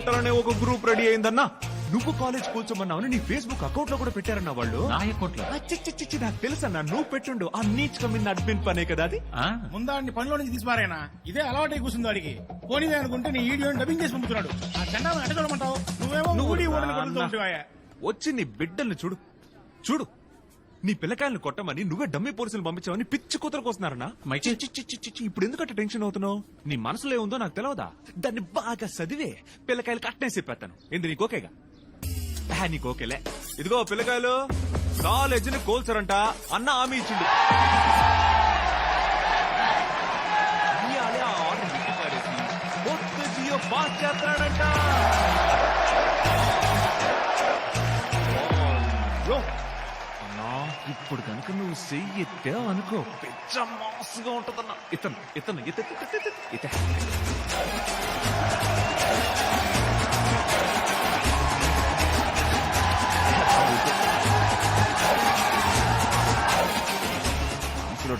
కొట్టాలనే ఒక group ready అయిందన్నా నువ్వు college కూర్చోమన్నావు నీ ఫేస్బుక్ అకౌంట్లో కూడా పెట్టారన్న వాళ్ళు. నా అకౌంట్లో ఆ, చి, చి, చి, చి, నాకు తెలుసన్నా నువ్వు పెట్టుండు ఆ నీచ్ కమిన్ అడ్మిన్ పనే కదా అది. ఆ? ముందాడిని పనిలో నుంచి తీసిపారాయనా ఇదే అలవాటై కూర్చుంది వాడికి. పోనీదే అనుకుంటే నీ వీడియోని డబ్బింగ్ చేసి పంపుతున్నాడు. ఆ చూడమంటావు? నువ్వేమో నువ్వు వచ్చి నీ బిడ్డల్ని చూడు. చూడు. నీ పిల్లకాయలను కొట్టమని నువ్వే డమ్మి పోలీసులు పంపించావని పిచ్చి కూతురు కోస్తున్నారనా. చి, చి, చి, చి, చి, ఇప్పుడు ఎందుకంటే టెన్షన్ అవుతున్నావు? నీ మనసులో ఏముందో నాకు తెలియదా దాన్ని బాగా చదివే పిల్లకాయలు కట్టనే చెప్పేస్తాను ఏంది నీకు ఓకేగా? ఆ, నీకు ఓకేలే. ఇదిగో పిల్లకాయలు కాలేజీని కోల్చరంట అన్న హామీ ఇచ్చిండు. ఇయ్యాలే ఆ ఆర్డర్ ఇంటికి పారేసి కొత్త జియో పాస్ చేస్తాడంట ఇప్పుడు కనుక నువ్వు చెయ్యి ఎత్తావు అనుకో. పెద్ద మాసుగా ఉంటదన్నా. ఇతను ఇతను ఇత ఇత,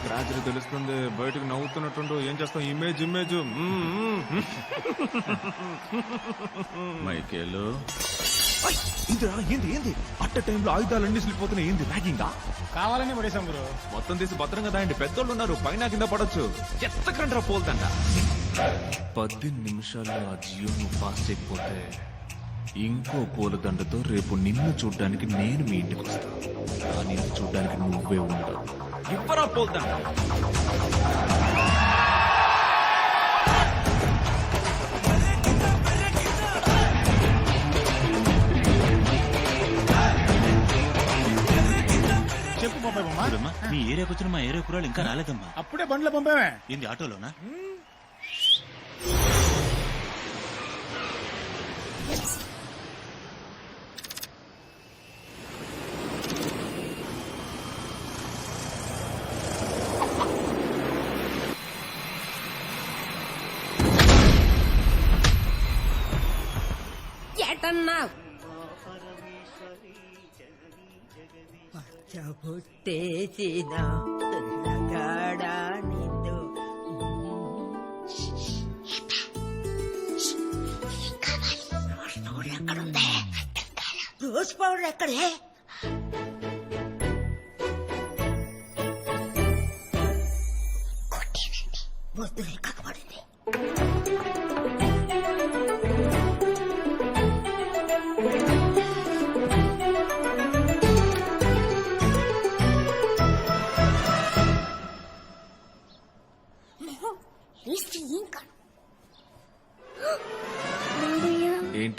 ట్రాజడీ తెలుస్తుంది బయటకు నవ్వుతున్నట్టుండు ఏం చేస్తాం? Image image. మైకేలు. ఇదిరా ఏంది ఏంది? అట్ట టైంలో ఆయుధాలన్నీ ఏంది ర్యాగింగా? కావాలని మొత్తం తీసి భద్రంగా దాయండి. పెద్దోళ్ళు ఉన్నారు పైన కింద పడొచ్చు. ఎత్తకండ్రా పద్దెనిమిది నిమిషాల్లో ఆ జియో నువ్వు పాస్ చేయకపోతే ఇంకో పూలదండతో రేపు నిన్ను చూడ్డానికి నేను మీ ఇంటికి వస్తాను నిన్ను చూడ్డానికి నువ్వే ఉండవు. ఇవ్వరా పోల్దండ చెప్పు బాబాయ్ బొమ్మ చూడమ్మా మీ ఏరియాకి వచ్చిన మా ఏరియా కురాలు ఇంకా రాలేదమ్మా అప్పుడే బండ్లో పంపామే ఏంది ఆటోలోనా ఎటన్నావు పుట్టేసిన పిల్లగాడా నిండు రోజ్ పౌడర్ ఎక్కడే వద్దులే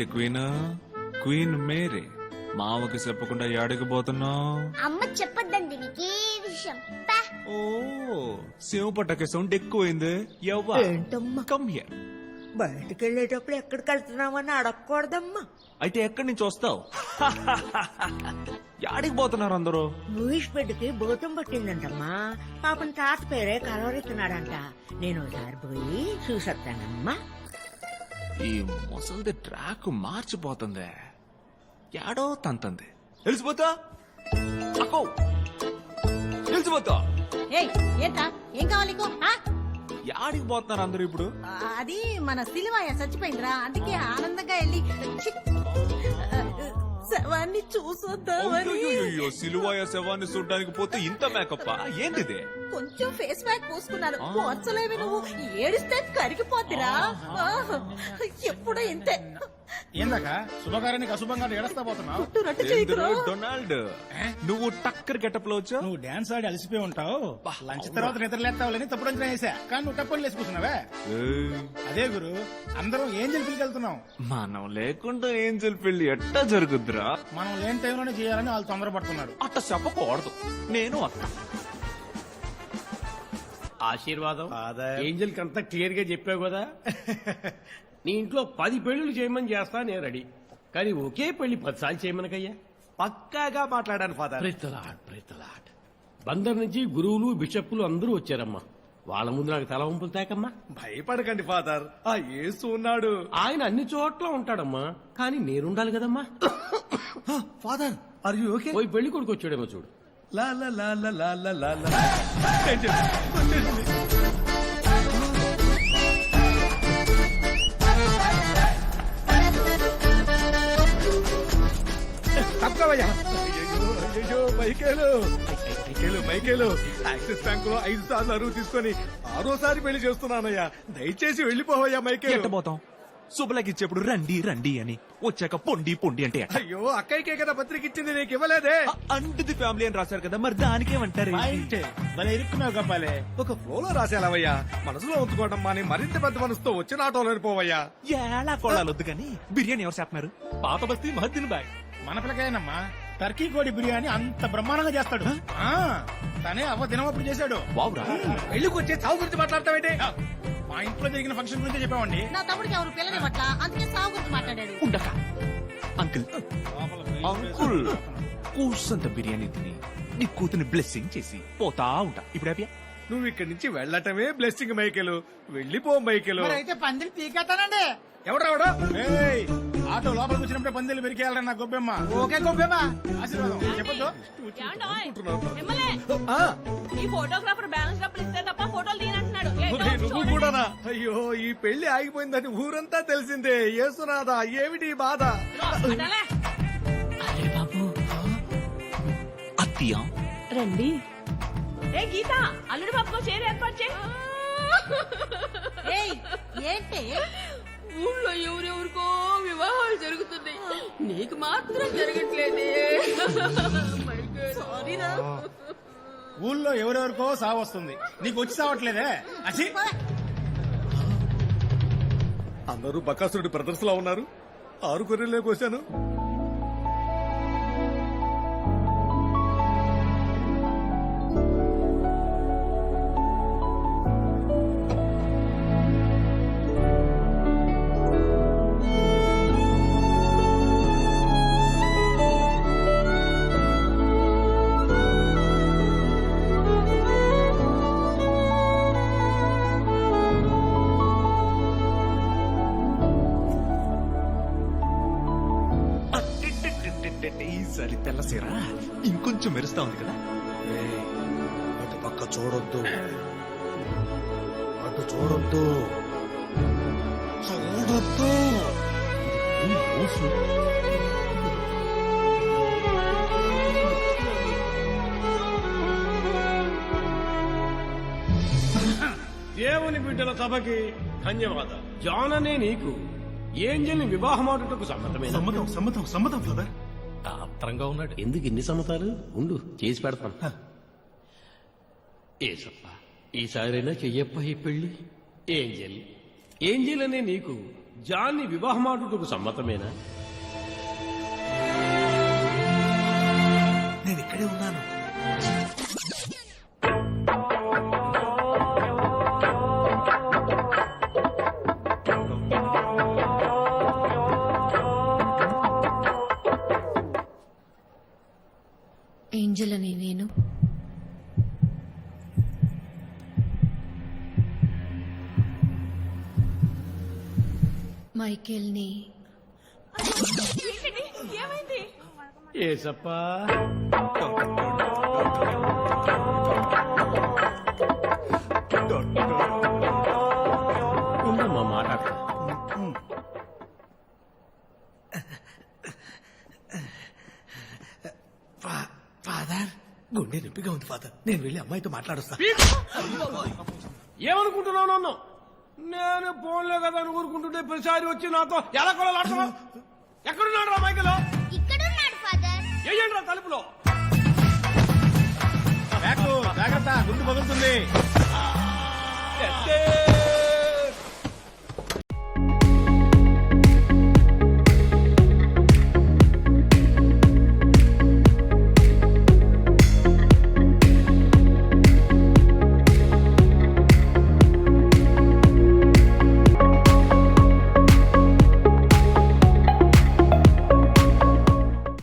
ఏంటి క్వీన్? Queen Mary. మావకి చెప్పకుండా ఏడికి పోతున్నావు అమ్మ చెప్పొద్దండి నీకే విషయం. పా. ఓ సేవ పట్టక సౌండ్ ఎక్కువైంది. ఎవ్వా ఏంటమ్మా? కమ్ హియర్ బయటికి వెళ్ళేటప్పుడు ఎక్కడికి వెళ్తున్నామని అడగకూడదమ్మా. అయితే ఎక్కడి నుంచి వస్తావు? యాడికి పోతున్నారు అందరూ? లూయిస్ బిడ్డకి భూతం పట్టిందంటమ్మా. పాపం తాత పేరే కలవరెత్తున్నాడంట నేను ఒకసారి పోయి చూసొస్తానమ్మా ఈ ముసలిది ట్రాక్ మార్చిపోతుంది. యాడో తంతంది. తెలిసిపోతా అక్కో! తెలిసిపోతా ఏయ్ ఏంటా ఏం కావాలి నీకు? ఆ? యాడికి పోతున్నారు అందరూ ఇప్పుడు? ఆ, అది మన సిలువాయ చచ్చిపోయిందిరా అందుకే ఆనందంగా వెళ్ళి! శవాన్ని చూసొద్దామని. అయ్యో సిలువాయ శవాన్ని చూడడానికి పోతే ఇంత మేకప్ప? ఏంటిది? కొంచెం ఫేస్ ప్యాక్ పూసుకున్నాను. పోర్చలేవి నువ్వు. ఏడిస్తే కరిగిపోద్దిరా. ఆ, ఎప్పుడూ ఇంతే. ఏందాక శుభకార్యానికి అశుభంగా ఏడస్తా పోతున్నావు? డొనాల్డ్? నువ్వు టక్కర్ గెటప్లో వచ్చావు? నువ్వు డాన్స్ ఆడి అలసిపోయి ఉంటావు. లంచ్ తర్వాత నిద్రలేస్తావులని తప్పుడు అంచనా వేసా. కానీ నువ్వు టప్పని లేసుకుంటున్నావే? అదే గురు అందరం ఏం పిలికి వెళ్తున్నాం. మనం లేకుండా ఏంజల్ పెళ్ళి ఎట్టా జరుగుద్దిరా? మనం లేని టైంలోనే చేయాలని వాళ్ళు తొందరపడుతున్నారు అట్ట చెప్పకూడదు. నేను అత్త ఆశీర్వాదం. ఏంజల్ అంతా క్లియర్గా చెప్పావు కదా. నీ ఇంట్లో పది పెళ్ళిళ్ళు చేయమని చేస్తా నేను రెడీ. కానీ ఒకే పెళ్ళి పదిసార్లు చేయమనకయ్యా. పక్కాగా మాట్లాడాను ఫాదర్. ప్రెత్తలాట్ ప్రెత్తలాట్ బందర్ నుంచి గురువులు బిషప్పులు అందరూ వచ్చారమ్మా. వాళ్ళ ముందు నాకు తల వంపులు తేకమ్మా. భయపడకండి ఫాదర్. ఆ యేసు ఉన్నాడు. ఆయన అన్ని చోట్ల ఉంటాడమ్మా. కానీ నేనుండాలి కదమ్మా. ఫాదర్ ఆర్ యు ఓకే పోయి పెళ్ళి కొడుకు వచ్చాడేమో చూడు. లా లా లా లా లా లా లా అయ్యయ్యో, అయ్యయ్యో, మైకేలు. Michael Michael. యాక్సిస్ బ్యాంక్లో ఐదు సార్లు అరువు తీసుకొని ఆరోసారి పెళ్ళి చేస్తున్నానయ్యా. దయచేసి వెళ్ళిపోవయ్యా మైకేలు. ఎట్టబోతాం? శుభలకి ఇచ్చేప్పుడు రండి రండి అని. వచ్చాక పొండి పొండి అంటే ఎట్ట? అయ్యో అక్కయ్యకే కదా పత్రిక ఇచ్చింది నీకు ఇవ్వలేదే? అంటుది ఫ్యామిలీ అని రాశారు కదా మరి దానికేమంటారు భలే ఇరుక్కున్నావు గబ్బాలే ఒక ఫ్లోలో రాసేలావయ్యా మనసులో ఉంచుకోవడం మాని మరింత పెద్ద మనసుతో వచ్చిన ఆటోలో పోవయ్యా. ఎలా కొడాలొద్దు కానీ బిర్యానీ ఎవరు చేస్తున్నారు? పాత బస్తీ మహద్దిన్ బాయ్. మన పిల్లకాయనమ్మా టర్కీ కోడి బిర్యానీ అంత బ్రహ్మాండంగా చేస్తాడు. ఆ తనే అవ్వ దినమప్పుడు చేశాడు. వావురా. పెళ్ళికి వచ్చే చావు గురించి మాట్లాడతావేంటి? మా ఇంట్లో జరిగిన ఫంక్షన్ గురించి చెప్పామండి. నా తమ్ముడికి ఎవరు పిల్లని పట్ల అందుకే సాగు గురించి మాట్లాడాడు. ఉండక. అంకుల్ అంకుల్ కూసంత బిర్యానీ తిని నీ కూతుని బ్లెస్సింగ్ చేసి పోతా ఉంటా. ఇప్పుడు హ్యాపీయా? నువ్వు ఇక్కడి నుంచి వెళ్ళటమే బ్లెస్సింగ్ మైకేలు. వెళ్ళిపో మైకేలు. అయితే పందిరి పీకేస్తానండి. ఎవడు రావడా ఏయ్, ఆటో లోపలికి వచ్చినప్పుడే పందిలు పెరికేయాలని నా గొబ్బెమ్మ? ఓకే గొబ్బెమ్మ. ఆశీర్వాదం. చెప్పొద్దు. ఆ, ఈ ఫోటోగ్రాఫర్ బ్యాలెన్స్ డబ్బులు ఇస్తే తప్ప ఫోటోలు తీయనంటున్నాడు. ఒరేయ్, నువ్వు కూడానా? అయ్యో ఈ పెళ్ళి ఆగిపోయిందని ఊరంతా తెలిసిందే. ఏసునాదా ఏమిటి ఈ బాధ? అరే బాబు. అత్తియా రండి. ఏ గీత అల్లుడి బాబుకో చీర ఏర్పాటు చేయి. ఏంటి? ఊళ్ళో ఎవరెవరికో వివాహాలు జరుగుతున్నాయి. నీకు మాత్రం జరగట్లేదే. సారీరా ఊళ్ళో ఎవరెవరికో సావు వస్తుంది. నీకు వచ్చి సావట్లేదే? అసి అందరూ బకాసురుడి బ్రదర్స్లో ఉన్నారు. ఆరు గొర్రెల్లోకి ఇంకొంచెం మెరుస్తా ఉంది కదా? అటు పక్క చూడొద్దు. అటు చూడొద్దు. చూడొద్దు. దేవుని బిడ్డల సభకి ధన్యవాదాలు. జాన్ అనే నీకు. ఏంజల్ని వివాహమాడుటకు సమ్మతమైన? సమ్మతం సమ్మతం సమ్మతం ఫాదర్. ఆత్రంగా ఉన్నాడు. ఎందుకు ఇన్ని సమ్మతాలు? ఉండు చేసి పెడతాను. ఏసప్ప ఈసారైనా చెయ్యప్ప ఈ పెళ్ళి ఏంజల్ ఏంజల్ అనే నీకు జాన్ని వివాహమాడుటకు సమ్మతమేనా? అని నేను. మైకేల్ని. ఏమైంది? ఏసప్ప? ఉందమ్మా మాట్లాడతా. గుండె నొప్పిగా ఉంది ఫాదర్. నేను వెళ్ళి అమ్మాయితో మాట్లాడుస్తా. ఏమనుకుంటున్నావు నన్ను? నేను ఫోన్లే కదా అని ఊరుకుంటుంటే ప్రతిసారి వచ్చి నాతో ఎలా కొలాడుతున్నా ఎక్కడున్నాడు రా మైకలో? ఇక్కడున్నాడు ఫాదర్. ఏయండి రా తలుపులో జాగ్రత్త గుండు పగులుతుంది